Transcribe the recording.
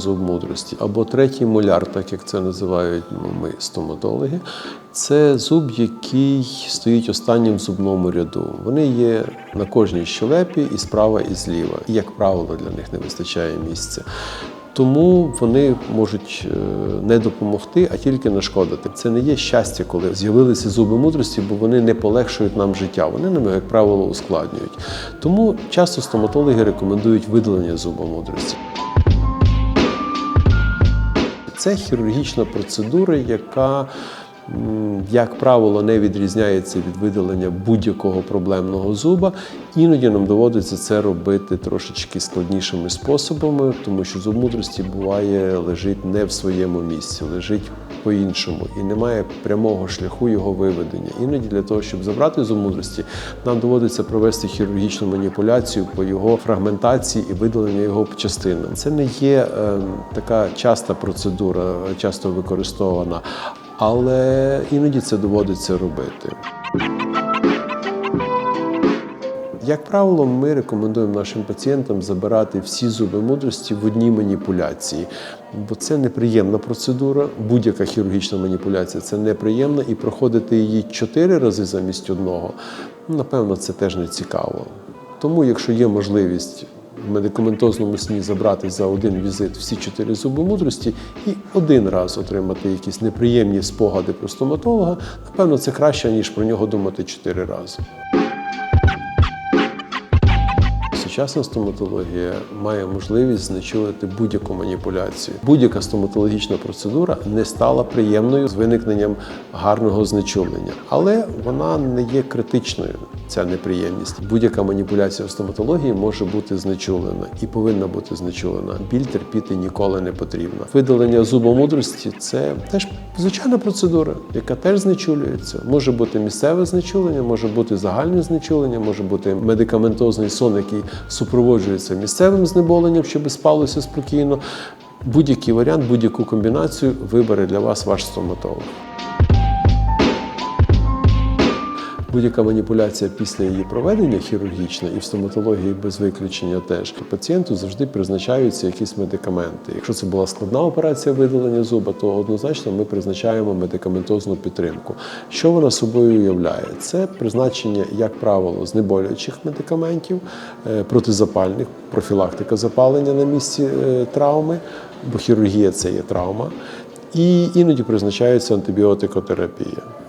зуб мудрості. Або третій моляр, так як це називають ну, ми стоматологи. Це зуб, який стоїть останнім в зубному ряду. Вони є на кожній щелепі і справа, і зліва. І, як правило, для них не вистачає місця. Тому вони можуть е, не допомогти, а тільки нашкодити. Це не є щастя, коли з'явилися зуби мудрості, бо вони не полегшують нам життя. Вони нам, як правило, ускладнюють. Тому часто стоматологи рекомендують видалення зуба мудрості. Це хірургічна процедура, яка, як правило, не відрізняється від видалення будь-якого проблемного зуба. Іноді нам доводиться це робити трошечки складнішими способами, тому що зуб мудрості буває лежить не в своєму місці, лежить по-іншому і немає прямого шляху його виведення. Іноді для того, щоб забрати зуб мудрості, нам доводиться провести хірургічну маніпуляцію по його фрагментації і видалення його частинам. Це не є е, така часта процедура, часто використована, але іноді це доводиться робити. Як правило, ми рекомендуємо нашим пацієнтам забирати всі зуби мудрості в одній маніпуляції, бо це неприємна процедура. Будь-яка хірургічна маніпуляція це неприємно, і проходити її чотири рази замість одного, напевно, це теж не цікаво. Тому, якщо є можливість в медикаментозному сні забрати за один візит всі чотири зуби мудрості і один раз отримати якісь неприємні спогади про стоматолога, напевно, це краще, ніж про нього думати чотири рази. Сучасна стоматологія має можливість знечулити будь-яку маніпуляцію. Будь-яка стоматологічна процедура не стала приємною з виникненням гарного знечулення, але вона не є критичною. Ця неприємність. Будь-яка маніпуляція в стоматології може бути знечулена і повинна бути знечулена. Біль терпіти ніколи не потрібно. Видалення зубомудрості це теж звичайна процедура, яка теж знечулюється. Може бути місцеве знечулення, може бути загальне знечулення, може бути медикаментозний сон, який супроводжується місцевим знеболенням, щоб спалося спокійно. Будь-який варіант, будь-яку комбінацію вибере для вас ваш стоматолог. Будь-яка маніпуляція після її проведення хірургічна і в стоматології без виключення теж пацієнту завжди призначаються якісь медикаменти. Якщо це була складна операція видалення зуба, то однозначно ми призначаємо медикаментозну підтримку. Що вона собою уявляє? Це призначення, як правило, знеболюючих медикаментів, е, протизапальних, профілактика запалення на місці е, травми, бо хірургія це є травма. І іноді призначається антибіотикотерапія.